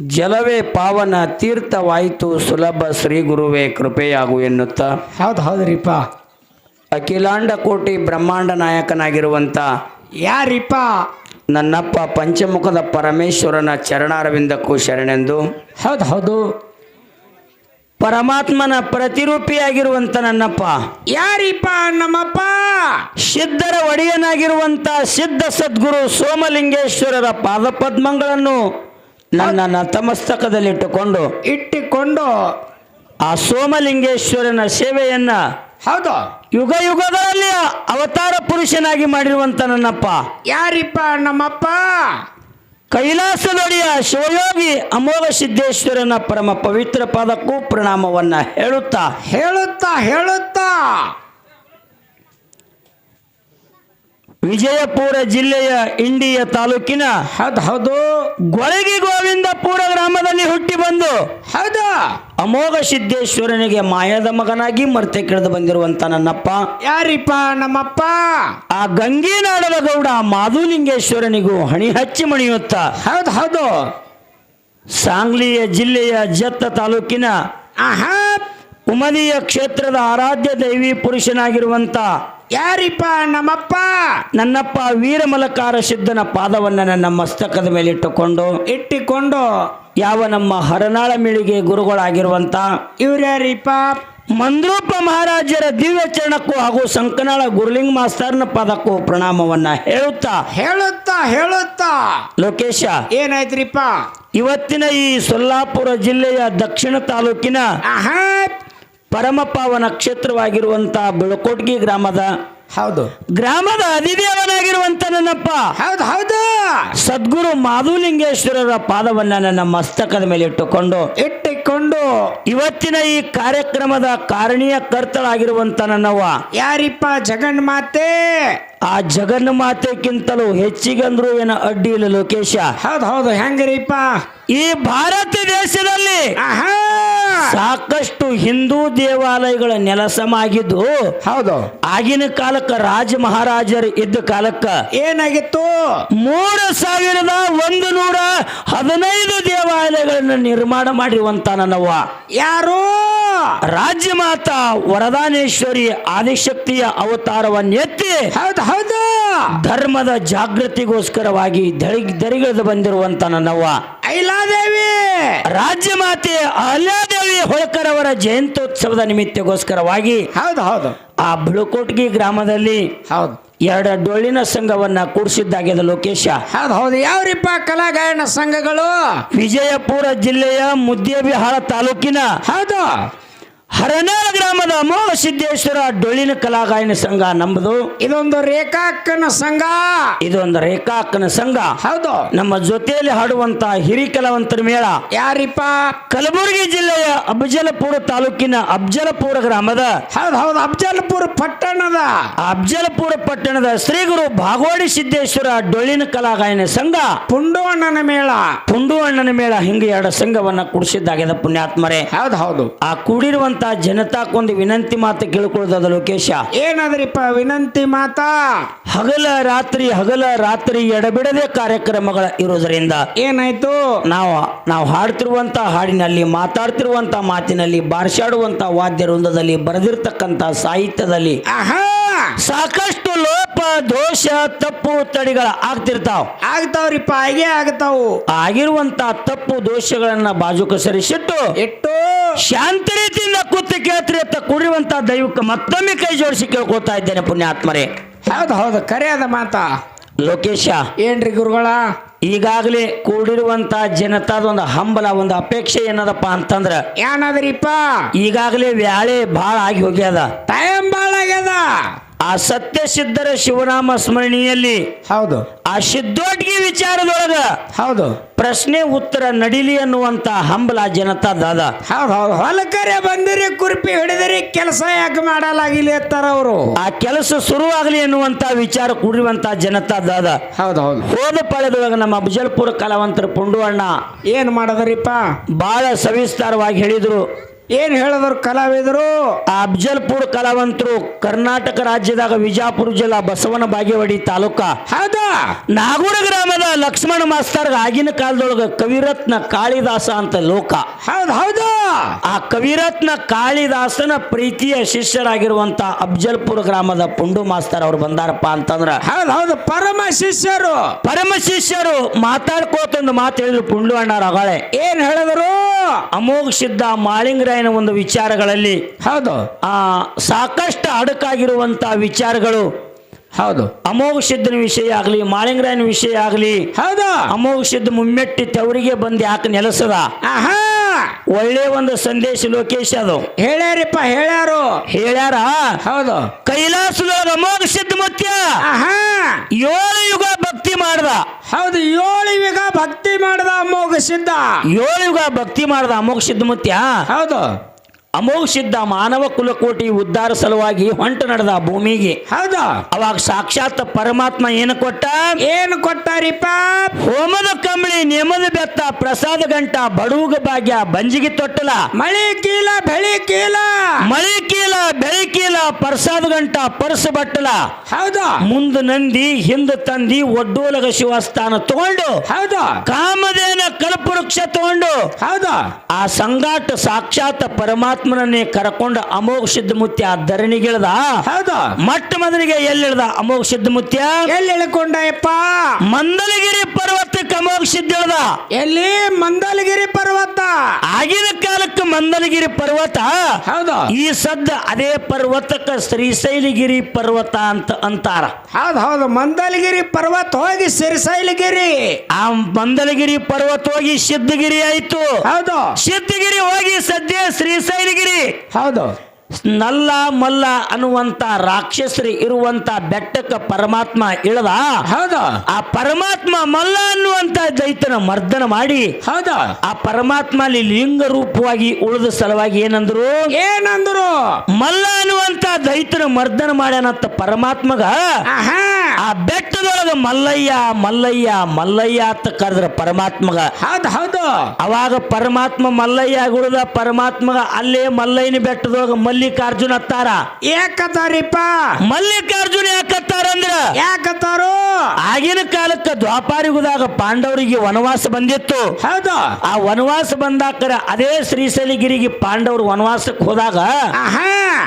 ಜಲವೇ ಪಾವನ ತೀರ್ಥವಾಯಿತು ಸುಲಭ ಶ್ರೀ ಗುರುವೇ ಕೃಪೆಯಾಗು ಎನ್ನುತ್ತಾ. ಹೌದು ಹೌದ್ರಿಪ್ಪ. ಅಖಿಲಾಂಡ ಕೋಟಿ ಬ್ರಹ್ಮಾಂಡ ನಾಯಕನಾಗಿರುವಂಥ ಯಾರಿಪ್ಪ? ನನ್ನಪ್ಪ ಪಂಚಮುಖದ ಪರಮೇಶ್ವರನ ಚರಣಾರವಿಂದಕ್ಕೂ ಶರಣೆಂದು. ಹೌದು ಹೌದು. ಪರಮಾತ್ಮನ ಪ್ರತಿರೂಪಿಯಾಗಿರುವಂಥ ನನ್ನಪ್ಪ. ಯಾರಿಪ್ಪ ನಮ್ಮಪ್ಪ? ಸಿದ್ಧರ ಒಡೆಯನಾಗಿರುವಂಥ ಸಿದ್ಧ ಸದ್ಗುರು ಸೋಮಲಿಂಗೇಶ್ವರರ ಪಾದಪದ್ಮಗಳನ್ನು ನನ್ನ ತಮಸ್ತಕದಲ್ಲಿಟ್ಟುಕೊಂಡು ಇಟ್ಟುಕೊಂಡು ಆ ಸೋಮಲಿಂಗೇಶ್ವರನ ಸೇವೆಯನ್ನ ಹೌದು. ಯುಗ ಯುಗಗಳಲ್ಲಿ ಅವತಾರ ಪುರುಷನಾಗಿ ಮಾಡಿರುವಂತ ನನ್ನಪ್ಪ. ಯಾರಿಪ್ಪ ನಮ್ಮಪ್ಪ? ಕೈಲಾಸದೊಡೆಯ ಶಿವಯೋಗಿ ಅಮೋಘ ಸಿದ್ದೇಶ್ವರನ ಪರಮ ಪವಿತ್ರ ಪಾದಕ್ಕೂ ಪ್ರಣಾಮವನ್ನ ಹೇಳುತ್ತಾ. ಹೇಳುತ್ತಾ ಹೇಳುತ್ತಾ. ವಿಜಯಪುರ ಜಿಲ್ಲೆಯ ಇಂಡಿಯ ತಾಲೂಕಿನ ಹೌದು ಹೌದು ಗೊಳಗಿ ಗೋವಿಂದಪುರ ಗ್ರಾಮದಲ್ಲಿ ಹುಟ್ಟಿ ಬಂದು ಹೌದ? ಅಮೋಘ ಸಿದ್ದೇಶ್ವರನಿಗೆ ಮಾಯದ ಮಗನಾಗಿ ಮರ್ತೆ ಕಿಡಿದು ಬಂದಿರುವಂತ ನನ್ನಪ್ಪ. ಯಾರಿಪ್ಪ? ನಮ್ಮಪ್ಪ? ಆ ಗಂಗೀನಾಡದ ಗೌಡ ಮಾಧುಲಿಂಗೇಶ್ವರನಿಗೂ ಹಣಿ ಹಚ್ಚಿ ಮಣಿಯುತ್ತ. ಹೌದು ಹೌದು ಸಾಂಗ್ಲಿಯ ಜಿಲ್ಲೆಯ ಜತ್ತ ತಾಲೂಕಿನ ಆಹಾ. ಉಮದಿಯ ಕ್ಷೇತ್ರದ ಆರಾಧ್ಯ ದೈವಿ ಪುರುಷನಾಗಿರುವಂತ ಯಾರಿಪ್ಪ? ನಮ್ಮಪ್ಪ. ನನ್ನಪ್ಪ ವೀರಮಲಕಾರ ಸಿದ್ಧನ ಪಾದವನ್ನು ನನ್ನ ಮಸ್ತಕದ ಮೇಲೆ ಇಟ್ಟುಕೊಂಡು ಇಟ್ಟಿಕೊಂಡು ಯಾವ ನಮ್ಮ ಹರನಾಳ ಮಿಳಿಗೆ ಗುರುಗಳಾಗಿರುವಂತ ಇವ್ರ್ಯಾರಿಪ್ಪ ಮಂದ್ರೂಪ ಮಹಾರಾಜರ ದಿವ್ಯ ಚರಣಕ್ಕೂ ಹಾಗೂ ಸಂಕನಾಳ ಗುರುಲಿಂಗ ಮಾಸ್ತರ್ನ ಪದಕ್ಕೂ ಪ್ರಣಾಮವನ್ನ ಹೇಳುತ್ತಾ? ಹೇಳುತ್ತಾ ಹೇಳುತ್ತಾ. ಲೋಕೇಶ ಏನಾಯ್ತ್ರಿಪ್ಪ? ಇವತ್ತಿನ ಈ ಸೊಲ್ಲಾಪುರ ಜಿಲ್ಲೆಯ ದಕ್ಷಿಣ ತಾಲೂಕಿನ ಪರಮಪಾವನ ಕ್ಷೇತ್ರವಾಗಿರುವಂತ ಬೆಳಕೋಟ್ಗಿ ಗ್ರಾಮದ ಹೌದು. ಗ್ರಾಮದ ಅಧಿದೇವನಾಗಿರುವಂತ ನನ್ನಪ್ಪ. ಹೌದು ಹೌದು. ಸದ್ಗುರು ಮಾಧುಲಿಂಗೇಶ್ವರರ ಪಾದವನ್ನ ನನ್ನ ಮಸ್ತಕದ ಮೇಲೆ ಇಟ್ಟುಕೊಂಡು ಇಟ್ಟುಕೊಂಡು ಇವತ್ತಿನ ಈ ಕಾರ್ಯಕ್ರಮದ ಕಾರಣೀಯ ಕರ್ತಳಾಗಿರುವಂತ ನನ್ನವ್ವ. ಯಾರಿಪ್ಪ ಜಗನ್ಮಾತೆ? ಆ ಜಗನ್ಮಾತೆಗಿಂತಲೂ ಹೆಚ್ಚಿಗಂದ್ರು ಏನ ಅಡ್ಡಿ ಇಲ್ಲ ಲೋಕೇಶ. ಹೌದು ಹೌದು. ಹೆಂಗ್ರಿಪ್ಪ? ಈ ಭಾರತ ದೇಶದಲ್ಲಿ ಆಹಾ! ಸಾಕಷ್ಟು ಹಿಂದೂ ದೇವಾಲಯಗಳ ನೆಲಸಮಾಗಿದ್ದು ಹೌದು. ಆಗಿನ ಕಾಲಕ್ಕ ರಾಜ ಮಹಾರಾಜರು ಇದ್ದ ಕಾಲಕ್ಕ ಏನಾಗಿತ್ತು? ಮೂರು ಸಾವಿರದ ಒಂದು ನೂರ ಹದಿನೈದು ದೇವಾಲಯಗಳನ್ನು ನಿರ್ಮಾಣ ಮಾಡಿರುವಂತ ನನ್ನವ್ವ ಯಾರು? ರಾಜ್ಯ ಮಾತಾ ವರದಾನೇಶ್ವರಿ ಆದಿಶಕ್ತಿಯ ಅವತಾರವನ್ನೆತ್ತಿ ಹೌದು ಹೌದು. ಧರ್ಮದ ಜಾಗೃತಿಗೋಸ್ಕರವಾಗಿ ದರಿ ದರಿಗಿಳಿದು ಬಂದಿರುವಂತ ನನ್ನವ್ವ ಐಲಾದೇವಿ ರಾಜ್ಯ ಮಾತೆ ಅಹಲ್ಯಾದೇವಿ ಹೋಳ್ಕರ್ ಅವರ ಜಯಂತ್ಯೋತ್ಸವದ ನಿಮಿತ್ತಗೋಸ್ಕರವಾಗಿ ಹೌದು ಹೌದು. ಆ ಬಿಳುಕೋಟ್ಗಿ ಗ್ರಾಮದಲ್ಲಿ ಹೌದು. ಎರಡು ಡೊಳ್ಳಿನ ಸಂಘವನ್ನ ಕೂಡಿಸಿದ್ದಾಗಿದೆ ಲೋಕೇಶ. ಹೌದು ಹೌದು. ಯಾವ್ರಿಪ್ಪ ಕಲಾಗಾಯನ ಸಂಘಗಳು? ವಿಜಯಪುರ ಜಿಲ್ಲೆಯ ಮುದ್ದೇಬಿಹಾಳ ತಾಲೂಕಿನ ಹೌದು. ಹರನಾಳ ಗ್ರಾಮದ ಅಮೋಘ ಸಿದ್ದೇಶ್ವರ ಡೊಳ್ಳಿನ ಕಲಾಗಾಯನ ಸಂಘ ನಮ್ಮದು ಇದೊಂದು ರೇಖಾಕ್ಕನ ಸಂಘ. ಇದೊಂದು ರೇಖಾಕ್ಕನ ಸಂಘ. ಹೌದು. ನಮ್ಮ ಜೊತೆಯಲ್ಲಿ ಹಾಡುವಂತ ಹಿರಿ ಕಲಾವಂತರ ಮೇಳ. ಯಾರಿಪ್ಪ? ಕಲಬುರಗಿ ಜಿಲ್ಲೆಯ ಅಬ್ಜಲಪುರ ತಾಲೂಕಿನ ಅಬ್ಜಲಪುರ ಗ್ರಾಮದ. ಹೌದು ಹೌದು ಅಬ್ಜಲಪುರ ಪಟ್ಟಣದ. ಅಬ್ಜಲಪುರ ಪಟ್ಟಣದ ಶ್ರೀ ಗುರು ಭಾಗವಾಡಿ ಸಿದ್ದೇಶ್ವರ ಡೊಳ್ಳಿನ ಕಲಾಗಾಯನ ಸಂಘ. ಪುಂಡವಣ್ಣನ ಮೇಳ. ಪುಂಡು ಅಣ್ಣನ ಮೇಳ ಹಿಂಗೆ ಎರಡು ಸಂಘವನ್ನ ಕುಡಿಸಿದ್ದಾಗಿದೆ ಪುಣ್ಯಾತ್ಮರೇ. ಹೌದು ಹೌದು. ಆ ಕೂಡಿರುವಂತ ಜನತಾಕ್ಕೊಂದು ವಿನಂತಿ ಮಾತು ಕೇಳ್ಕೊಳ್ಳೋದ ಲೋಕೇಶ. ಏನಾದ್ರಿಪ್ಪ ವಿನಂತಿ ಮಾತಾ? ಹಗಲ ರಾತ್ರಿ ಹಗಲ ರಾತ್ರಿ ಎಡಬಿಡದೆ ಕಾರ್ಯಕ್ರಮಗಳ ಇರೋದರಿಂದ ಏನಾಯ್ತು? ನಾವು ನಾವು ಹಾಡ್ತಿರುವಂತ ಹಾಡಿನಲ್ಲಿ ಮಾತಾಡ್ತಿರುವಂತ ಮಾತಿನಲ್ಲಿ ಬಾರ್ಸಾಡುವಂತ ವಾದ್ಯ ವೃಂದದಲ್ಲಿ ಬರೆದಿರ್ತಕ್ಕಂತ ಸಾಹಿತ್ಯದಲ್ಲಿ ಸಾಕಷ್ಟು ಲೋಪ ದೋಷ ತಪ್ಪು ತಡಿಗಳ ಆಗ್ತಿರ್ತಾವ. ಆಗ್ತಾವ್ರಿಪ್ಪ ಹಾಗೆ ಆಗ್ತಾವು. ಆಗಿರುವಂತ ತಪ್ಪು ದೋಷಗಳನ್ನ ಬಾಜುಕ ಸರಿಸಿಟ್ಟು ಇಟ್ಟು ಶಾಂತಿ ರೀತಿಯಿಂದ ಕೂತು ಕೇಳ್ತಿರಿ ಅಂತ ಕುಡಿಯುವಂತ ದೈವಕ್ಕೆ ಮತ್ತೊಮ್ಮೆ ಕೈ ಜೋಡಿಸಿ ಕೇಳ್ಕೊತಾ ಇದ್ದೇನೆ ಪುಣ್ಯಾತ್ಮರೇ. ಹೌದು ಹೌದು ಕರೆ ಅದ ಮಾತ. ಲೋಕೇಶ ಏನ್ರಿ ಗುರುಗಳ? ಈಗಾಗಲೇ ಕೂಡಿರುವಂತ ಜನತಾದ ಒಂದು ಹಂಬಲ ಒಂದು ಅಪೇಕ್ಷೆ ಏನದಪ್ಪ ಅಂತಂದ್ರ ಏನಾದ್ರಿಪ್ಪ ಈಗಾಗಲೇ ವ್ಯಾಳೆ ಭಾಳ ಆಗಿ ಹೋಗ್ಯದ. ಟೈಮ್ ಭಾಳ ಆಗ್ಯದ. ಆ ಸತ್ಯ ಸಿದ್ಧರ ಶಿವನಾಮ ಸ್ಮರಣೆಯಲ್ಲಿ ಹೌದು. ಆ ಸಿದ್ಧೋಟ್ಗಿ ವಿಚಾರದೊಳಗ ಹೌದು. ಪ್ರಶ್ನೆ ಉತ್ತರ ನಡಿಲಿ ಅನ್ನುವಂತ ಹಂಬಲ ಜನತಾ ಹೌದು ಹೌದು. ಹೊಲಕರೆ ಬಂದಿರಿ ಕುರ್ಪಿ ಹಿಡಿದಿರಿ ಕೆಲಸ ಯಾಕೆ ಮಾಡಲಾಗಿಲ್ಲ ಅಂತಾರ ಅವರು. ಆ ಕೆಲಸ ಶುರುವಾಗಲಿ ಅನ್ನುವಂತ ವಿಚಾರ ಕೂಡಿರುವಂತ ಜನತಾದ ಹೌದು ಹೌದು. ಹೋದ ಪಾಳ್ಯದೊಳಗ ನಮ್ಮ ಅಫಜಲ್ಪುರ ಕಲಾವಂತರ ಪುಂಡು ಅಣ್ಣ ಏನ್ ಮಾಡದ್ರಿಪ್ಪ? ಬಹಳ ಸವಿಸ್ತಾರವಾಗಿ ಹೇಳಿದ್ರು. ಏನ್ ಹೇಳಿದ್ರು ಕಲಾವಿದರು? ಆ ಅಫ್ಜಲ್ಪುರ್ ಕಲಾವಂತರು ಕರ್ನಾಟಕ ರಾಜ್ಯದಾಗ ವಿಜಾಪುರ ಜಿಲ್ಲಾ ಬಸವನ ಬಾಗೇವಾಡಿ ತಾಲೂಕ. ಹೌದಾ? ನಾಗೂರ ಗ್ರಾಮದ ಲಕ್ಷ್ಮಣ ಮಾಸ್ತರ್ಗ ಆಗಿನ ಕಾಲದೊಳಗ ಕವಿರತ್ನ ಕಾಳಿದಾಸ ಅಂತ ಲೋಕ. ಹೌದು ಹೌದಾ? ಆ ಕವಿರತ್ನ ಕಾಳಿದಾಸನ ಪ್ರೀತಿಯ ಶಿಷ್ಯರಾಗಿರುವಂತ ಅಬ್ಜಲ್ಪುರ ಗ್ರಾಮದ ಪುಂಡು ಮಾಸ್ತರ್ ಅವ್ರು ಬಂದಾರಪ್ಪ ಅಂತಂದ್ರ ಹೌದು ಹೌದು ಪರಮ ಶಿಷ್ಯರು. ಪರಮ ಶಿಷ್ಯರು ಮಾತಾಡ್ಕೋತೊಂದು ಮಾತು ಹೇಳಿದ್ರು ಪುಂಡು ಅಣ್ಣಾರ ಅಗಾಳೆ. ಏನ್ ಹೇಳಿದ್ರು? ಅಮೋಘ ಸಿದ್ಧ ಮಾಳಿಂಗರಾಯನ ಒಂದು ವಿಚಾರಗಳಲ್ಲಿ ಹೌದು. ಆ ಸಾಕಷ್ಟು ಅಡಕಾಗಿರುವಂತ ವಿಚಾರಗಳು ಹೌದು. ಅಮೋಘ ಸಿದ್ಧನ ವಿಷಯ ಆಗಲಿ ಮಾಳಿಂಗರಾಯನ ವಿಷಯ ಆಗಲಿ ಹೌದು. ಅಮೋಘ ಸಿದ್ಧ ಮುಮ್ಮೆಟ್ಟಿ ತವರಿಗೆ ಬಂದು ಯಾಕೆ ನೆಲೆಸದ? ಆಹಾ. ಒಳ್ಳೆ ಒಂದು ಸಂದೇಶ ಲೋಕೇಶ್ ಅದು. ಹೇಳ್ಯಾರಿಪ್ಪ ಹೇಳ್ಯಾರು. ಹೇಳ್ಯಾರ? ಹೌದು. ಕೈಲಾಸದ ಅಮೋಘ ಸಿದ್ಧ ಮುತ್ಯ. ಆಹಾ. ಭಕ್ತಿ ಮಾಡ್ದ? ಹೌದು ಏಳು ಇವಾಗ ಭಕ್ತಿ ಮಾಡ್ದ ಅಮೋಘ ಸಿದ್ಧ ಏಳು ಯುಗ ಭಕ್ತಿ ಮಾಡ್ದ ಅಮೋಘ ಸಿದ್ಧ ಮುತ್ಯ? ಹೌದು. ಅಮೋಘ ಸಿದ್ಧ ಮಾನವ ಕುಲಕೋಟಿ ಉದ್ಧಾರ ಸಲುವಾಗಿ ಹೊಂಟ ನಡೆದ ಭೂಮಿಗೆ. ಹೌದಾ. ಅವಾಗ ಸಾಕ್ಷಾತ್ ಪರಮಾತ್ಮ ಏನು ಕೊಟ್ಟ? ಏನು ಕೊಟ್ಟಾರಿಪ್ಪ ಹೋಮದ ಕಂಬಳಿ ನೇಮದ ಬೆತ್ತ ಪ್ರಸಾದ ಗಂಟ ಬಡೂಗ ಭಾಗ್ಯ ಬಂಜಿಗೆ ತೊಟ್ಟಲ. ಮಳೆ ಕೀಲ ಬೆಳಿ ಕೀಲ. ಮಳೆ ಕೀಲ ಬೆಳಿ ಕೀಲ ಪ್ರಸಾದ ಗಂಟ ಪರ್ಸ ಬಟ್ಟಲ. ಹೌದಾ. ಮುಂದ ನಂದಿ ಹಿಂದ ತಂದಿ ಒಡ್ಡೋಲಗ ಶಿವಸ್ಥಾನ ತಗೊಂಡು. ಹೌದಾ. ಕಾಮದೇನ ಕಲ್ಪವೃಕ್ಷ ತಗೊಂಡು. ಹೌದಾ. ಆ ಸಂಗಾಟ ಸಾಕ್ಷಾತ್ ಪರಮಾತ್ಮನನ್ನೇ ಕರಕೊಂಡ ಅಮೋಘ ಸಿದ್ಧಮುತ್ಯ ಧರಣಿಗಿಳ್ದ? ಹೌದು. ಮೊಟ್ಟ ಮೊದಲಿಗೆ ಎಲ್ಲಿಳ್ದ ಅಮೋಘ ಸಿದ್ಧಮುತ್ಯ ಎಲ್ಲಿ ಇಳ್ಕೊಂಡಯಪ್ಪ ಮಂದಲಗಿರಿ ಪರ್ವತಕ್ಕೆ ಅಮೋಘ ಸಿದ್ಧ ಇಳ್ದ? ಎಲ್ಲಿ? ಮಂದಲಗಿರಿ ಪರ್ವತ. ಆಗಿನ ಕಾಲಕ್ಕೆ ಮಂದಲಗಿರಿ ಪರ್ವತ? ಹೌದು. ಈ ಸದ್ದ ಅದೇ ಪರ್ವತಕ್ಕೆ ಶ್ರೀಶೈಲಗಿರಿ ಪರ್ವತ ಅಂತ ಅಂತಾರ. ಹೌದು ಹೌದು. ಮಂದಲಗಿರಿ ಪರ್ವತ ಹೋಗಿ ಶ್ರೀಶೈಲಗಿರಿ. ಆ ಮಂದಲಗಿರಿ ಪರ್ವತ ಹೋಗಿ ಸಿದ್ಧಗಿರಿ ಆಯ್ತು. ಹೌದು. ಸಿದ್ಧಗಿರಿ ಹೋಗಿ ಸದ್ಯ ಶ್ರೀಶೈಲಗಿರಿ ಹೌದು. ನಲ್ಲ ಮಲ್ಲ ಅನ್ನುವಂತ ರಾಕ್ಷಸರಿ ಇರುವಂತ ಬೆಟ್ಟಕ್ಕೆ ಪರಮಾತ್ಮ ಇಳದ ಹೌದ. ಆ ಪರಮಾತ್ಮ ಮಲ್ಲ ಅನ್ನುವಂತ ದೈತನ ಮರ್ದನ ಮಾಡಿ ಹೌದ. ಆ ಪರಮಾತ್ಮ ಅಲ್ಲಿ ಲಿಂಗ ರೂಪವಾಗಿ ಉಳಿದ ಸಲುವಾಗಿ ಏನಂದ್ರು ಏನಂದ್ರು? ಮಲ್ಲ ಅನ್ನುವಂತ ದೈತನ ಮರ್ದನ ಮಾಡ್ಯಾನಂತ ಪರಮಾತ್ಮಗ ಆ ಬೆಟ್ಟದೊಳಗ ಮಲ್ಲಯ್ಯ ಮಲ್ಲಯ್ಯ ಮಲ್ಲಯ್ಯ ಅಂತ ಕರೆದ್ರ ಪರಮಾತ್ಮಗ. ಹೌದು ಹೌದು. ಅವಾಗ ಪರಮಾತ್ಮ ಮಲ್ಲಯ್ಯ ಉಳಿದ ಪರಮಾತ್ಮಗ ಅಲ್ಲೇ ಮಲ್ಲಯ್ಯನ ಬೆಟ್ಟದೊಳಗ ಮಲ್ಲಿಕಾರ್ಜುನ ಅತ್ತಾರ ಯಾಕತ್ತಾರಿಪ್ಪ ಮಲ್ಲಿಕಾರ್ಜುನ ಯಾಕತ್ತಾರ ಅಂದ್ರ? ಯಾಕತ್ತಾರು ಆಗಿನ ಕಾಲಕ್ಕ ದ್ವಾಪಾರಿಗುದಾಗ ಪಾಂಡವರಿಗೆ ವನವಾಸ ಬಂದಿತ್ತು. ಹೌದು. ಆ ವನವಾಸ ಬಂದಾಕರ ಅದೇ ಶ್ರೀಶೈಲಗಿರಿಗೆ ಪಾಂಡವರು ವನವಾಸಕ್ಕೆ ಹೋದಾಗ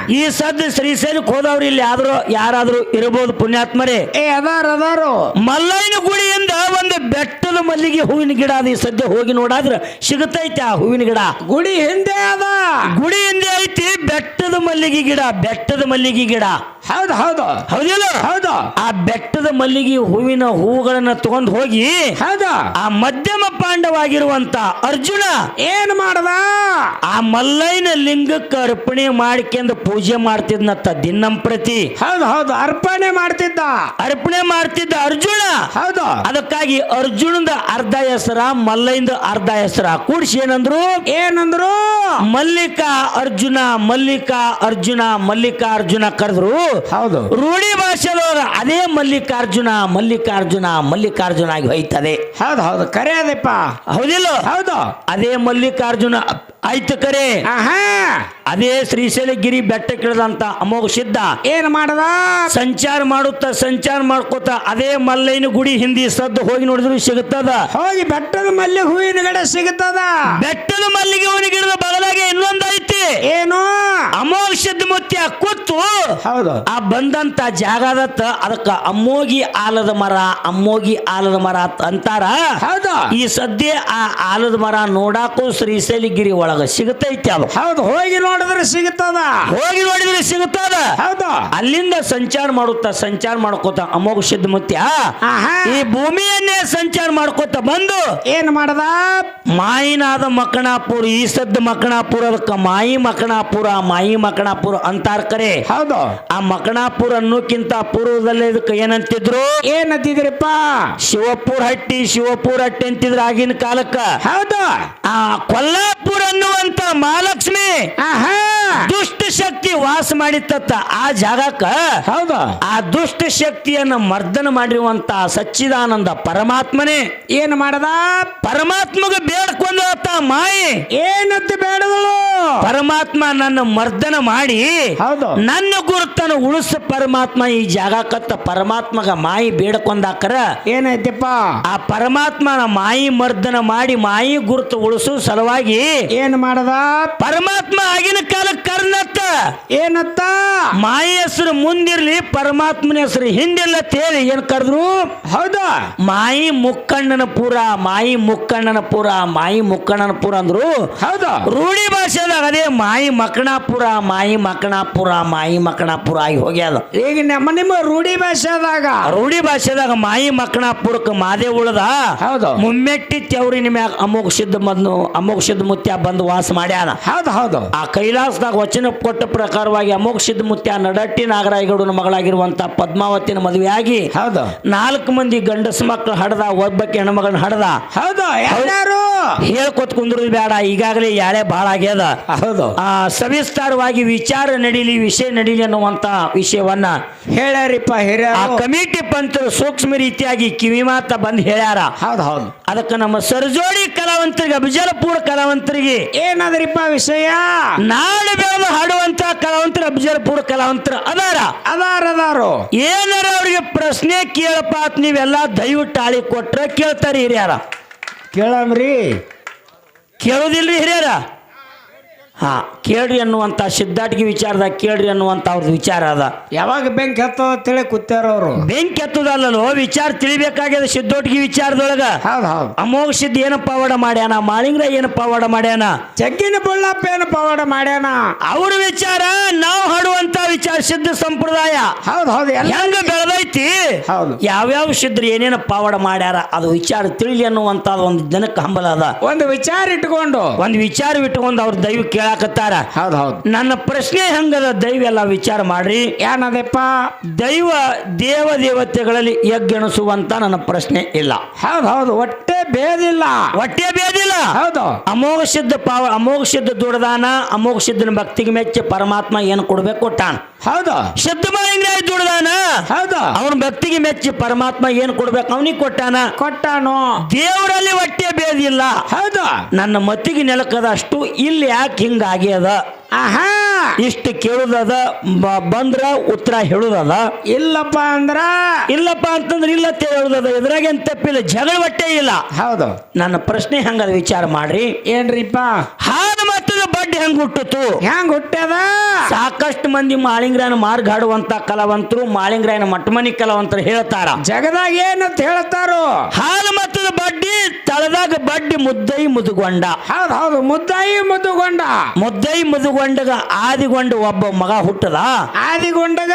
ಈ ಸದ್ದ ಶ್ರೀಶೈಲಕ್ಕೆ ಹೋದವ್ರು ಇಲ್ಲಿ ಆದ್ರೂ ಯಾರಾದ್ರೂ ಇರಬಹುದು ಪುಣ್ಯಾತ್ಮರೇ. ಏ ಅದಾರ ಅದಾರು. ಮಲ್ಲಯ್ಯನ ಗುಡಿಯಿಂದ ಒಂದು ಬೆಟ್ಟದ ಮಲ್ಲಿಗೆ ಹೂವಿನ ಗಿಡ ಅದು ಈ ಸದ್ಯ ಹೋಗಿ ನೋಡಾದ್ರ ಸಿಗುತ್ತೈತಿ ಆ ಹೂವಿನ ಗಿಡ. ಗುಡಿ ಹಿಂದೆ ಅದ. ಗುಡಿ ಹಿಂದೆ ಐತಿ ಬೆಟ್ಟದ ಮಲ್ಲಿಗೆ ಗಿಡ ಬೆಟ್ಟದ ಮಲ್ಲಿಗೆ ಗಿಡ. ಹೌದು ಹೌದು. ಹೌದಿಲ್ಲ? ಹೌದು. ಆ ಬೆಟ್ಟದ ಮಲ್ಲಿಗೆ ಹೂವಿನ ಹೂಗಳನ್ನ ತಗೊಂಡು ಹೋಗಿ ಹೌದು. ಆ ಮಧ್ಯಮ ಪಾಂಡವಾಗಿರುವಂತ ಅರ್ಜುನ ಏನ್ ಮಾಡದ? ಆ ಮಲ್ಲೈನ ಲಿಂಗಕ್ಕೆ ಅರ್ಪಣೆ ಮಾಡ್ಕೊಂಡು ಪೂಜೆ ಮಾಡ್ತಿದ್ನತ್ತ ದಿನಂಪ್ರತಿ ಹೌದು ಹೌದು. ಅರ್ಪಣೆ ಮಾಡ್ತಿದ್ದ. ಅರ್ಪಣೆ ಮಾಡ್ತಿದ್ದ ಅರ್ಜುನ. ಹೌದು. ಅದಕ್ಕಾಗಿ ಅರ್ಜುನದ ಅರ್ಧ ಹೆಸರ ಮಲ್ಲೈನ ಅರ್ಧ ಹೆಸರ ಕೂಡಿಸಿ ಏನಂದ್ರು? ಏನಂದ್ರು? ಮಲ್ಲಿಕಾ ಅರ್ಜುನ ಮಲ್ಲಿಕಾ ಅರ್ಜುನ ಮಲ್ಲಿಕಾರ್ಜುನ ಕರೆದ್ರು. ಹೌದು. ರೂಢಿ ಭಾಷೆದವರು ಅದೇ ಮಲ್ಲಿಕಾರ್ಜುನ ಮಲ್ಲಿಕಾರ್ಜುನ ಮಲ್ಲಿಕಾರ್ಜುನ ಆಗಿ ಹೋಯ್ತದೆ. ಹೌದು ಹೌದು. ಕರೆ ಅದಪ್ಪ. ಹೌದಿಲ್ಲ? ಹೌದು. ಅದೇ ಮಲ್ಲಿಕಾರ್ಜುನ ಆಯ್ತು ಕರೆ. ಅದೇ ಶ್ರೀಶೈಲಗಿರಿ ಬೆಟ್ಟ ಕಿಳದಂತ ಅಮೋಘ ಸಿದ್ಧ. ಏನ್ ಮಾಡದ? ಸಂಚಾರ ಮಾಡುತ್ತ ಸಂಚಾರ ಮಾಡ್ಕೋತ ಅದೇ ಮಲ್ಲೈನ ಗುಡಿ ಹಿಂದಿ ಸದ್ದು ಹೋಗಿ ನೋಡಿದ್ರು ಸಿಗುತ್ತದ? ಹೋಗಿ ಬೆಟ್ಟದ ಮಲ್ಲಿ ಹೂವಿನ ಗಿಡ ಸಿಗುತ್ತದ? ಬೆಟ್ಟದ ಮಲ್ಲಿಗೆ ಹೂವಿನ ಗಿಡದ ಬಗಲಾಗೆ ಇನ್ನೊಂದು ಐತಿ ಏನು ಅಮೋಘ ಸಿದ್ಧ ಮುತ್ಯ ಕೂತು ಹೌದು. ಆ ಬಂದಂತ ಜಾಗದತ್ತ ಅದಕ್ಕ ಅಮ್ಮೋಗಿ ಆಲದ ಮರ ಅಮ್ಮೋಗಿ ಆಲದ ಮರ ಅಂತ ಅಂತಾರ. ಹೌದು. ಈ ಸದ್ಯ ಆ ಆಲದ ಮರ ನೋಡಾಕು ಶ್ರೀಶೈಲಗಿರಿ ಒಳಗ ಸಿಗತೈತಿ ಅದು. ಹೌದು ಹೋಗಿ ನೋಡಿದ್ರೆ ಸಿಗುತ್ತದ. ಹೋಗಿ ನೋಡಿದ್ರೆ ಸಿಗುತ್ತದ. ಹೌದು. ಅಲ್ಲಿಂದ ಸಂಚಾರ ಮಾಡುತ್ತಾ ಸಂಚಾರ ಮಾಡ್ಕೋತ ಅಮೋಘ ಮುತ್ಯ. ಆಹಾ. ಈ ಭೂಮಿಯನ್ನೇ ಸಂಚಾರ ಮಾಡ್ಕೋತ ಬಂದು ಏನ್ ಮಾಡದ? ಮಾಯಿನಾದ ಮಕ್ಕಣಾಪುರ ಈ ಸದ್ದ ಮಕ್ಕಣಾಪುರ ಅದಕ್ಕ ಮಾಯಿ ಮಕ್ಕಣಾಪುರ ಮಾಯಿ ಮಕಣಾಪುರ ಅಂತಾರ ಕರೆ. ಹೌದು. ಆ ಮಕಣಾಪುರ ಅನ್ನೋಕ್ಕಿಂತ ಪೂರ್ವದಲ್ಲಿ ಇದಕ್ಕೆ ಏನಂತಿದ್ರು? ಏನಂತಿದ್ರಿಪ್ಪ ಶಿವಪುರ ಹಟ್ಟಿ ಶಿವಪುರ ಹಟ್ಟಿ ಅಂತಿದ್ರು ಆಗಿನ ಕಾಲಕ್ಕ. ಹೌದು. ಆ ಕೊಲ್ಲಾಪುರ ಅನ್ನುವಂತ ಮಹಾಲಕ್ಷ್ಮಿ ಆಹಾ. ದುಷ್ಟ ಶಕ್ತಿ ವಾಸ ಮಾಡಿತ್ತತ್ತ ಆ ಜಾಗಕ್ಕ. ಹೌದು. ಆ ದುಷ್ಟ ಶಕ್ತಿಯನ್ನ ಮರ್ದನ ಮಾಡಿರುವಂತ ಸಚ್ಚಿದಾನಂದ ಪರಮಾತ್ಮನೇ. ಏನ್ ಮಾಡದ? ಪರಮಾತ್ಮಗ ಬೇಡ್ಕೊಂಡು ಮಾಯಿ. ಏನಂತ ಬೇಡದಳು ಪರಮಾತ್ಮ ನನ್ನ ಮರ್ದನ ಮಾಡಿ ಹೌದು. ನನ್ನ ಗುರುತನ ಉಳಿಸ ಪರಮಾತ್ಮ ಈ ಜಾಗಕತ್ತ ಪರಮಾತ್ಮಗ ಮಾಯಿ ಬೇಡಕೊಂಡಾಕರ ಏನೈತಿಪ್ಪ? ಆ ಪರಮಾತ್ಮನ ಮಾಯಿ ಮರ್ದನ ಮಾಡಿ ಮಾಯಿ ಗುರುತು ಉಳಿಸು ಸಲುವಾಗಿ ಏನ್ ಮಾಡದ? ಪರಮಾತ್ಮ ಆಗಿನ ಕಾಲ ಕರ್ನತ್ತ ಏನತ್ತ? ಮಾಯಿ ಹೆಸರು ಮುಂದಿರ್ಲಿ ಪರಮಾತ್ಮನ ಹೆಸರು ಹಿಂದೆಲ್ಲ ತೇಳಿ ಏನ್ ಕರೆದ್ರು? ಹೌದಾ. ಮಾಯಿ ಮುಕ್ಕಣ್ಣನ ಪುರ ಮಾಯಿ ಮುಕ್ಕಣ್ಣನ ಪುರ ಮಾಯಿ ಮುಕ್ಕಣ್ಣನ ಪುರ ಅಂದ್ರು. ಹೌದು. ರೂಢಿ ಭಾಷೆದಾಗ ಅದೇ ಮಾಯಿ ಮಕ್ಕಣಾಪುರ ಮಾಯಿ ಮಕ್ಕಣಾಪುರ ಮಾಯಿ ಮಕ್ಕಣಾಪುರ ಆಗಿ ಹೋಗ್ಯದ ಈಗ ನಮ್ಮ ನಿಮ್ಮ ರೂಢಿ ಭಾಷೆದಾಗ. ರೂಢಿ ಭಾಷೆದಾಗ ಮಾಯಿ ಮಕಣಾಪುರಕ್ಕೆ ಮಾದೇ ಉಳದ. ಹೌದು. ಮುಮ್ಮೆಟ್ಟಿ ತೆವ್ರಿನ ಮ್ಯಾಗ ಅಮೋಘ ಸಿದ್ಧ ಮದ್ನು ಅಮೋಘ ಸಿದ್ಧ ಮುತ್ಯ ಬಂದು ವಾಸ ಮಾಡ್ಯಾನ. ಹೌದು ಹೌದು. ಆ ಕೈಲಾಸದಾಗ ವಚನ ಕೊಟ್ಟ ಪ್ರಕಾರವಾಗಿ ಅಮೋಘ ಸಿದ್ಧ ಮುತ್ಯ ನಡಟ್ಟಿ ನಾಗರಾಯಗೌಡನ ಮಗಳಾಗಿರುವಂತ ಪದ್ಮಾವತಿನ ಮದುವೆಯಾಗಿ ಹೌದು. ನಾಲ್ಕು ಮಂದಿ ಗಂಡಸ ಮಕ್ಕಳು ಹಡದ ಒಬ್ಬಕ್ಕೆ ಹೆಣ್ಮಗಳನ್ನ ಹಡದ. ಹೌದು ಹೇಳ್ಕೊತ್ ಕುಂದ್ರದ್ ಬೇಡ ಈಗಾಗಲೇ ಯಾಳೆ ಭಾಳ ಆಗ್ಯದ ಹೌದು. ಆ ಸವಿಸ್ತಾರವಾಗಿ ವಿಚಾರ ನಡೀಲಿ ವಿಷಯ ನಡೀಲಿ ಅನ್ನುವಂತ ವಿಷಯವನ್ನ ಹೇಳ್ಯಾರಿಪ್ಪ ಆ ಹಿರಿಯರು ಕಮಿಟಿ ಪಂತರು ಸೂಕ್ಷ್ಮ ರೀತಿಯಾಗಿ ಕಿವಿ ಮಾತ ಬಂದು ಹೇಳ್ಯಾರ. ಹೌದು ಹೌದು. ಅದಕ್ಕೆ ನಮ್ಮ ಸರ್ಜೋಡಿ ಕಲಾವಂತರಿಗೆ ಅಬ್ಜಲಪುರ ಕಲಾವಂತರಿಗೆ ಏನಾದ್ರಿಪ್ಪ ವಿಷಯ? ನಾಳೆ ಬೆಳೆದು ಹಾಡುವಂತ ಕಲಾವಂತರು ಅಬ್ಜಲಪುರ ಕಲಾವಂತರು ಅದಾರ. ಅದಾರ ಅದಾರು ಏನಾರ ಅವ್ರಿಗೆ ಪ್ರಶ್ನೆ ಕೇಳಪ್ಪ ಅಂತ ನೀವೆಲ್ಲ ದಯವಿಟ್ಟು ಆಳಿ ಕೊಟ್ರೆ ಕೇಳ್ತಾರೆ ಹಿರಿಯರ. ಕೇಳಮ್ರಿ. ಕೇಳೋದಿಲ್ರಿ ಹಿರಿಯರ? ಹಾ ಕೇಳ್ರಿ ಅನ್ನುವಂತ ಸಿದ್ಧಾಟಿಗೆ ವಿಚಾರದಾಗ ಕೇಳ್ರಿ ಅನ್ನುವಂತ ಅವ್ರದ್ದು ವಿಚಾರ ಅದ. ಯಾವಾಗ ಬೆಂಕಿ ಹತ್ತೋ ತಿಳಿ ಕೂತಾರ ಅವರು. ಬೆಂಕಿ ಹತ್ತದಲ್ಲೋ ವಿಚಾರ ತಿಳಿಬೇಕಾಗ್ಯದ ಸಿದ್ದೋಟಿಗೆ ವಿಚಾರದೊಳಗ? ಹೌದು ಹೌದು. ಅಮೋಘ ಸಿದ್ಧ ಏನು ಪವಾಡ ಮಾಡ್ಯಾನ? ಮಾಳಿಂಗ್ರ ಏನು ಪವಾಡ ಮಾಡ್ಯಾನ? ಜಗ್ಗಿನ ಬಳ್ಳಪ್ಪ ಏನು ಪವಾಡ ಮಾಡ್ಯಾನ? ಅವ್ರ ವಿಚಾರ ನಾವು ಹಾಡುವಂತ ವಿಚಾರ ಸಿದ್ಧ ಸಂಪ್ರದಾಯ. ಹೌದು ಹೌದು ಎಲ್ಲ ಹೆಂಗ ಬೆಳೆದೈತಿ? ಹೌದು. ಯಾವ್ಯಾವ ಸಿದ್ಧರು ಏನೇನು ಪವಾಡ ಮಾಡ್ಯಾರ ಅದು ವಿಚಾರ ತಿಳಿ ಅನ್ನುವಂತ ಒಂದು ಜನಕ್ಕೆ ಹಂಬಲ ಅದ. ಒಂದು ವಿಚಾರ ಇಟ್ಕೊಂಡು. ಒಂದು ವಿಚಾರ ಇಟ್ಕೊಂಡು ಅವ್ರ ದೈವ ಕೇಳಾಕತ್ತಾರ ಹೌದು ಹೌದು. ನನ್ನ ಪ್ರಶ್ನೆ ಹೆಂಗದ? ದೈವ ಎಲ್ಲ ವಿಚಾರ ಮಾಡ್ರಿ. ಏನದಪ್ಪ ದೈವ ದೇವ ದೇವತೆಗಳಲ್ಲಿ ಯಜ್ಞಣಿಸುವಂತ ನನ್ನ ಪ್ರಶ್ನೆ ಇಲ್ಲ. ಹೌದು ಹೌದು ಒಟ್ಟೆ ಬೇದಿಲ್ಲ ಒಟ್ಟೆ ಬೇದಿಲ್ಲ ಹೌದು. ಅಮೋಘ ಸಿದ್ಧ ಪಾವ ಅಮೋಘ ಸಿದ್ಧ ದುಡದಾನ ಅಮೋಘ ಸಿದ್ಧನ ಭಕ್ತಿಗೆ ಮೆಚ್ಚಿ ಪರಮಾತ್ಮ ಏನು ಕೊಡ್ಬೇಕು ಕೊಟ್ಟಾನ. ಹೌದು. ಸಿದ್ಧ ಮಾಲಿಂಗರಾಯ ದುಡ್ದಾನ ಹೌದು. ಅವನ ಭಕ್ತಿಗೆ ಮೆಚ್ಚಿ ಪರಮಾತ್ಮ ಏನು ಕೊಡ್ಬೇಕು ಅವನಿಗೆ ಕೊಟ್ಟಾನ? ಕೊಟ್ಟಾನು. ದೇವರಲ್ಲಿ ಒಟ್ಟೆ ಬೇದಿಲ್ಲ ಹೌದು. ನನ್ನ ಮತ್ತಿಗೆ ನೆಲಕದಷ್ಟು ಇಲ್ಲಿ ಯಾಕೆ ಹಿಂಗಾಗ್ಯದ ಆಹಾ. ಇಷ್ಟು ಕೇಳುದದ ಬಂದ್ರ ಉತ್ತರ ಹೇಳುದದ. ಇಲ್ಲಪ್ಪ ಅಂದ್ರ? ಇಲ್ಲಪ್ಪ ಅಂತಂದ್ರೆ ಇಲ್ಲ ಅಂತ ಹೇಳುದದ. ಏನ್ ತಪ್ಪಿಲ್ಲ. ಜಗಳ ಹೊಟ್ಟೆ ಇಲ್ಲ. ಹೌದು. ನನ್ನ ಪ್ರಶ್ನೆ ಹಂಗದ ವಿಚಾರ ಮಾಡ್ರಿ. ಏನ್ರಿಪ್ಪ? ಮತ್ತದ ಬಡ್ಡಿ ಹೆಂಗ್ ಹುಟ್ಟಿತು ಹೆಂಗ್ ಹುಟ್ಟದ? ಸಾಕಷ್ಟು ಮಂದಿ ಮಾಳಿಂಗ್ರಾಯನ ಮಾರ್ಗಾಡುವಂತ ಕಲಾವಂತರು ಮಾಳಿಂಗ್ರಾಯನ ಮಟ್ಟಮನಿ ಕಲಾವಂತರು ಹೇಳ್ತಾರ. ಜಗದಾಗ ಏನಂತ ಹೇಳ್ತಾರೋ? ಹಾಲು ಮತ್ತದ ಬಡ್ಡಿ ತಳದಾಗ ಬಡ್ಡಿ ಮುದ್ದೈ ಮುದುಗೊಂಡ. ಹೌದು ಹೌದು ಮುದ್ದೈ ಮುದುಗೊಂಡ. ಮುದ್ದೈ ಮುದುಗೊಂಡಗ ಆದಿಗೊಂಡ ಒಬ್ಬ ಮಗ ಹುಟ್ಟದ. ಆದಿಗೊಂಡಗ?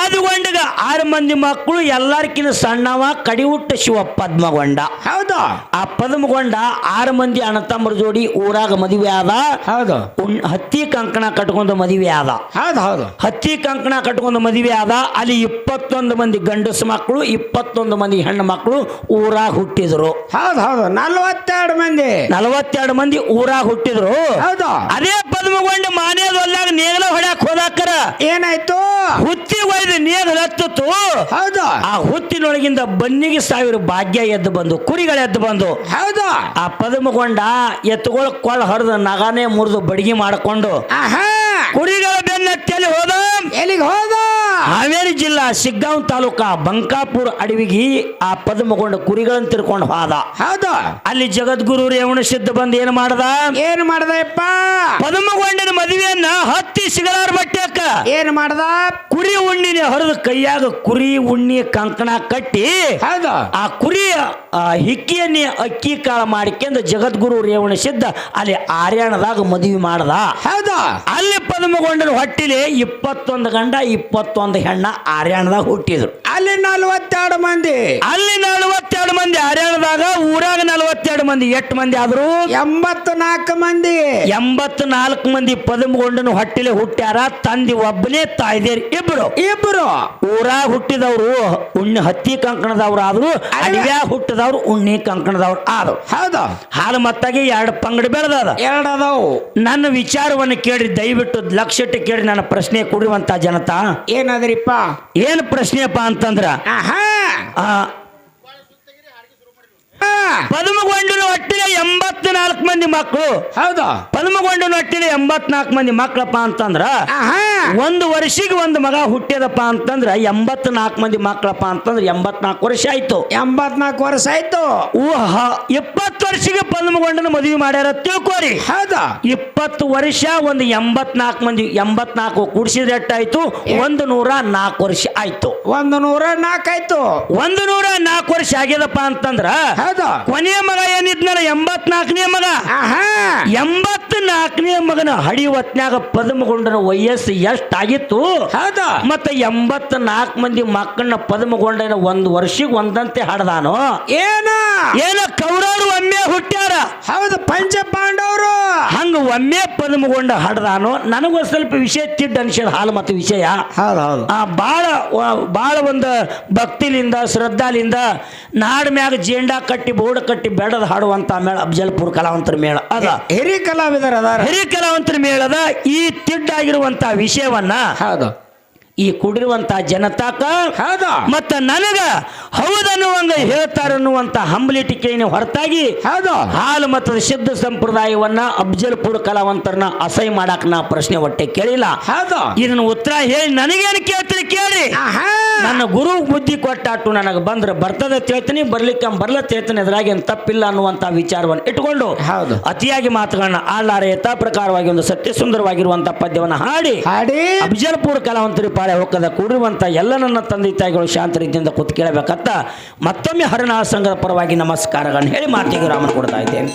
ಆದಿಗೊಂಡಗ ಆರು ಮಂದಿ ಮಕ್ಕಳು ಎಲ್ಲಾರ್ಕಿನ ಸಣ್ಣವ ಕಡಿ ಹುಟ್ಟ ಶಿವ ಪದ್ಮಗೊಂಡ. ಹೌದು. ಆ ಪದ್ಮಗೊಂಡ ಆರು ಮಂದಿ ಅಣ್ಣತಮ್ಮರ ಜೋಡಿ ಊರಾಗ ಮದುವೆ ಆದ. ಹೌದು ಹತ್ತಿ ಕಂಕಣ ಕಟ್ಕೊಂಡು ಮದುವೆ ಆದ. ಹೌದು ಹೌದು ಹತ್ತಿ ಕಂಕಣ ಕಟ್ಕೊಂಡು ಮದುವೆ ಆದ. ಅಲ್ಲಿ ಇಪ್ಪತ್ತೊಂದು ಮಂದಿ ಗಂಡಸು ಮಕ್ಕಳು ಇಪ್ಪತ್ತೊಂದು ಮಂದಿ ಹೆಣ್ಣು ಮಕ್ಕಳು ಊರಾಗ ಹುಟ್ಟಿದ್ರು. ಹೌದು ಹೌದು ನಲ್ವತ್ತೆರಡು ಮಂದಿ. ನಲವತ್ತೆರಡು ಮಂದಿ ಊರಾಗ ಹುಟ್ಟಿದ್ರು. ಹೌದು. ಅದೇ ಪದ್ಮಗೊಂಡು ಮಾನ್ಯದ ಒಲ್ಲಾಗ ನೇಗಲ ಹೊಡ್ಯಾಕ ಹೋದಾಕರ. ಏನಾಯ್ತು? ಹುತ್ತಿ ಒಯ್ದು ನೇಗಲ ಹತ್ತಿತ್ತು. ಹೌದು. ಆ ಹುತ್ತಿನೊಳಗಿಂದ ಬನ್ನಿಗೆ ಸಾವಿರ ಭಾಗ್ಯ ಎದ್ದು ಬಂದು ಕುರಿಗಳು ಎದ್ದು ಬಂದು. ಹೌದು. ಆ ಪದ್ಮಗೊಂಡ ಎತ್ತುಗಳ ಕೊಳ್ಳ ಹರಿದ ನಗಾನೆ ಮುರಿದು ಬಡಿಗೆ ಮಾಡಿಕೊಂಡು ಆಹಾ. ಕುರಿಗಳ ಬೆನ್ನತ್ತಲ್ಲಿ ಹೋದ. ಎಲ್ಲಿಗೆ ಹೋದ? ಹಾವೇರಿ ಜಿಲ್ಲಾ ಶಿಗ್ಗಾಂವ್ ತಾಲೂಕ ಬಂಕಾಪುರ ಅಡವಿಗಿ ಆ ಪದ್ಮಗೊಂಡ ಕುರಿಗಳನ್ನು ತಿರ್ಕೊಂಡು ಹೋದ. ಹೌದ. ಅಲ್ಲಿ ಜಗದ್ಗುರು ರೇವಣ ಸಿದ್ಧ ಬಂದು ಏನು ಮಾಡ್ದ? ಏನ್ ಮಾಡ್ದಪ್ಪ ಪದ್ಮಗೊಂಡನ ಮದುವೆಯನ್ನ ಹತ್ತಿ ಸಿಗಲಾರ ಬಟ್ಟೆಕ್ಕ ಏನ್ ಮಾಡ್ದ? ಕುರಿ ಉಣ್ಣಿನ ಹೊರದು ಕೈಯಾಗ ಕುರಿ ಉಣ್ಣಿ ಕಂಕಣ ಕಟ್ಟಿ ಹೌದ. ಆ ಕುರಿಯ ಆ ಹಿಕ್ಕಿಯನ್ನೇ ಅಕ್ಕಿ ಕಾಳ ಮಾಡಿಕೊಂಡು ಜಗದ್ಗುರು ರೇವಣ ಸಿದ್ಧ ಅಲ್ಲಿ ಆರ್ಯಾಣದಾಗ ಮದುವೆ ಮಾಡ್ದ. ಹೌದ. ಅಲ್ಲಿ ಪದ್ಮಗೊಂಡನ ಹೊಟ್ಟಿಲಿ ಇಪ್ಪತ್ತೊಂದು ಗಂಡ ಇಪ್ಪತ್ತೊಂದು ಹೆಣ್ಣ ಆರ್ಯಾಣದಾಗ ಹುಟ್ಟಿದ್ರು. ಅಲ್ಲಿ ನಲ್ವತ್ತೆರಡು ಮಂದಿ. ಅಲ್ಲಿ ನಲವತ್ತೆರಡು ಮಂದಿ ಹರ್ಯಾಣದಾಗ ಊರಾಗ ನಲ್ವತ್ತೆರಡು ಮಂದಿ ಎಷ್ಟು ಮಂದಿ ಆದ್ರು? ಎಂಬತ್ತು ನಾಲ್ಕು ಮಂದಿ. ಎಂಬತ್ ನಾಲ್ಕು ಮಂದಿ ಪದಮಗೊಂಡನು ಹೊಟ್ಟಿಲೆ ಹುಟ್ಟ್ಯಾರ ತಂದಿ ಒಬ್ಬನೇ ತಾಯ್ದೇರಿ ಇಬ್ರು. ಇಬ್ರು. ಊರಾಗ ಹುಟ್ಟಿದವರು ಉಣ್ಣಿ ಹತ್ತಿ ಕಂಕಣದವ್ರು ಆದ್ರು ಅಡಿವ್ಯಾ ಹುಟ್ಟಿದವ್ರು ಉಣ್ಣಿ ಕಂಕಣದವ್ರು ಆದ್ರು. ಹೌದು. ಹಾಲು ಮತ್ತಾಗಿ ಎರಡು ಪಂಗಡ ಬೆಳೆದ ಎರಡು ಅದಾವು. ನನ್ನ ವಿಚಾರವನ್ನು ಕೇಳಿ ದಯವಿಟ್ಟು ಲಕ್ಷ ಇಟ್ಟು ಕೇಳಿ ನನ್ನ ಪ್ರಶ್ನೆ ಕೊಡುವಂತ ಜನತಾ. ಏನದ್ರಿಪ್ಪ? ಏನು ಪ್ರಶ್ನೆಯಪ್ಪ ಅಂತಂದ್ರ ಆಹಾ! ಪದ್ಮಗೊಂಡನ ಒಟ್ಟಿನ ಎಂಬತ್ನಾಲ್ಕು ಎಂಬತ್ನಾಲ್ಕು ಮಂದಿ ಮಕ್ಕಳು. ಹೌದಾ. ಪದ್ಮಗೊಂಡನ ಒಟ್ಟಿನ ಎಂಬತ್ನಾಲ್ಕು ಮಂದಿ ಮಕ್ಕಳಪ್ಪ ಅಂತಂದ್ರ ಒಂದು ವರ್ಷಿಗೆ ಒಂದು ಮಗ ಹುಟ್ಟಿದಪ್ಪ ಅಂತಂದ್ರ ಎಂಬತ್ನಾಲ್ಕು ಮಂದಿ ಮಕ್ಕಳಪ್ಪ ಅಂತಂದ್ರ ಎಂಬತ್ನಾಲ್ಕು ವರ್ಷ ಆಯ್ತು. ಎಂಬತ್ನಾಲ್ಕು ವರ್ಷ ಆಯ್ತು. ಊಹ ಇಪ್ಪತ್ತು ವರ್ಷಿಗೆ ಪದ್ಮಗೊಂಡನ ಮದುವೆ ಮಾಡ್ಯಾರ ತಿಳ್ಕೋರಿ. ಹೌದಾ. ಇಪ್ಪತ್ತು ವರ್ಷ ಒಂದು ಎಂಬತ್ನಾಲ್ಕು ಮಂದಿ ಎಂಬತ್ನಾಲ್ಕು ಕೂಡಿಸಿದ್ರೆ ಎಟ್ಟಾಯ್ತು ಒಂದು ನೂರ ನಾಲ್ಕು ವರ್ಷ ಆಯ್ತು. ಒಂದು ನೂರ ನಾಲ್ಕಾಯ್ತು ಒಂದು ನೂರ ನಾಲ್ಕು ವರ್ಷ ಆಗ್ಯದಪ್ಪ ಅಂತಂದ್ರ ಹೌದು. ಕೊನೆಯ ಮಗ ಏನಿದ್ನಲ್ಲ? ಎಂಬತ್ನಾಲ್ಕನೇ ಮಗ. ಎಂಬತ್ ಎಂಬತ್ನಾಲ್ಕನೇ ಮಗನ ಹಡಿ ಹೊತ್ನ್ಯಾಗ ಪದ್ಮಗೊಂಡನ ವಯಸ್ಸು ಎಷ್ಟಾಗಿತ್ತು? ಹೌದು. ಮತ್ತೆ ಎಂಬತ್ ನಾಲ್ಕು ಮಂದಿ ಮಕ್ಕಳನ್ನ ಪದ್ಮಗೊಂಡನ ಒಂದು ವರ್ಷಕ್ಕೆ ಒಂದಂತೆ ಹಡ್ದಾನು? ಏನ? ಏನ ಕೌರವರು ಒಮ್ಮೆ ಹುಟ್ಟ್ಯಾರ ಹೌದು ಪಂಚ ಪಾಂಡವರು ಹಂಗ ಒಮ್ಮೆ ಪದ್ಮಗೊಂಡ ಹಡ್ದಾನು ನನಗೊಂದು ಸ್ವಲ್ಪ ವಿಷಯ ತಿಡ್ ಅನ್ಸಿದ ಹಾಲು ಮತ್ತು ವಿಷಯ. ಹೌದು ಹೌದು. ಆ ಬಾಳ ವ- ಬಾಳ ಒಂದು ಭಕ್ತಿಲಿಂದ ಶ್ರದ್ಧಾಲಿಂದ ನಾಡ್ ಮ್ಯಾಗ ಜೇಂಡಾ ಕಟ್ಟಿ ಬೋರ್ಡ್ ಕಟ್ಟಿ ಬೆಡದ ಹಾಡುವಂತ ಮೇಳ ಅಫಜಲ್ಪುರ್ ಕಲಾವಂತರ ಮೇಳ. ಅದ. ಹಿರಿ ಕಲಾವಿದರ ಅದಾರ ಹಿರಿ ಕಲಾವಂತರ ಮೇಳದ ಈ ತಿಡ್ಡಾಗಿರುವಂತಹ ವಿಷಯವನ್ನ ಹೌದು. ಈ ಕೂಡಿರುವಂತಹ ಜನತಾಕ ಹೌದು. ಮತ್ತ ನನಗ ಹೌದನ್ನುವಂಗ ಹೇಳ್ತಾರನ್ನುವಂತ ಹಂಬಲಿಟಿಕೆಯನ್ನು ಹೊರತಾಗಿ ಹೌದು. ಹಾಲು ಮತ್ತು ಶಬ್ದ ಸಂಪ್ರದಾಯವನ್ನ ಅಫಜಲ್ಪುರ ಕಲಾವಂತರನ್ನ ಅಸಹ್ಯ ಮಾಡಾಕ ನಾ ಪ್ರಶ್ನೆ ಒಟ್ಟೆ ಕೇಳಿಲ್ಲ. ಹೌದು. ಇದನ್ನ ಉತ್ತರ ಹೇಳಿ ನನಗೇನು ಕೇಳ್ತೀರಿ ಕೇಳಿ. ಆಹಾ. ನನ್ನ ಗುರು ಬುದ್ಧಿ ಕೊಟ್ಟಾಟು ನನಗೆ ಬಂದ್ರೆ ಬರ್ತದೆ ತಿಳ್ತೀನಿ ಬರ್ಲಿಕ್ಕೆ ಬರ್ಲ ತಿಳ್ತೀನಿ ಅದ್ರಾಗ ಏನು ತಪ್ಪಿಲ್ಲ ಅನ್ನುವಂತ ವಿಚಾರವನ್ನು ಇಟ್ಕೊಂಡು ಹೌದು. ಅತಿಯಾಗಿ ಮಾತುಗಳನ್ನ ಆಳಾರ ಯಥಾ ಪ್ರಕಾರವಾಗಿ ಒಂದು ಸತ್ಯ ಸುಂದರವಾಗಿರುವಂಥ ಪದ್ಯವನ್ನು ಹಾಡಿ. ಹಾಡಿ. ಅಫಜಲ್ಪುರ ಕಲಾವಂತರಿ ಪಾಳೆ ಹೊಕ್ಕದ ಕೂಡಿರುವಂತ ಎಲ್ಲ ನನ್ನ ತಂದೆ ತಾಯಿಗಳು ಶಾಂತ ರೀತಿಯಿಂದ ಕೂತ್ ಕೇಳಬೇಕಂತ ಮತ್ತೊಮ್ಮೆ ಹರಿನಾಳ ಸಂಘದ ಪರವಾಗಿ ನಮಸ್ಕಾರಗಳನ್ನು ಹೇಳಿ ಮಾತಿಗೆ ರಾಮನ್ ಕೊಡ್ತಾ ಇದ್ದೇನೆ.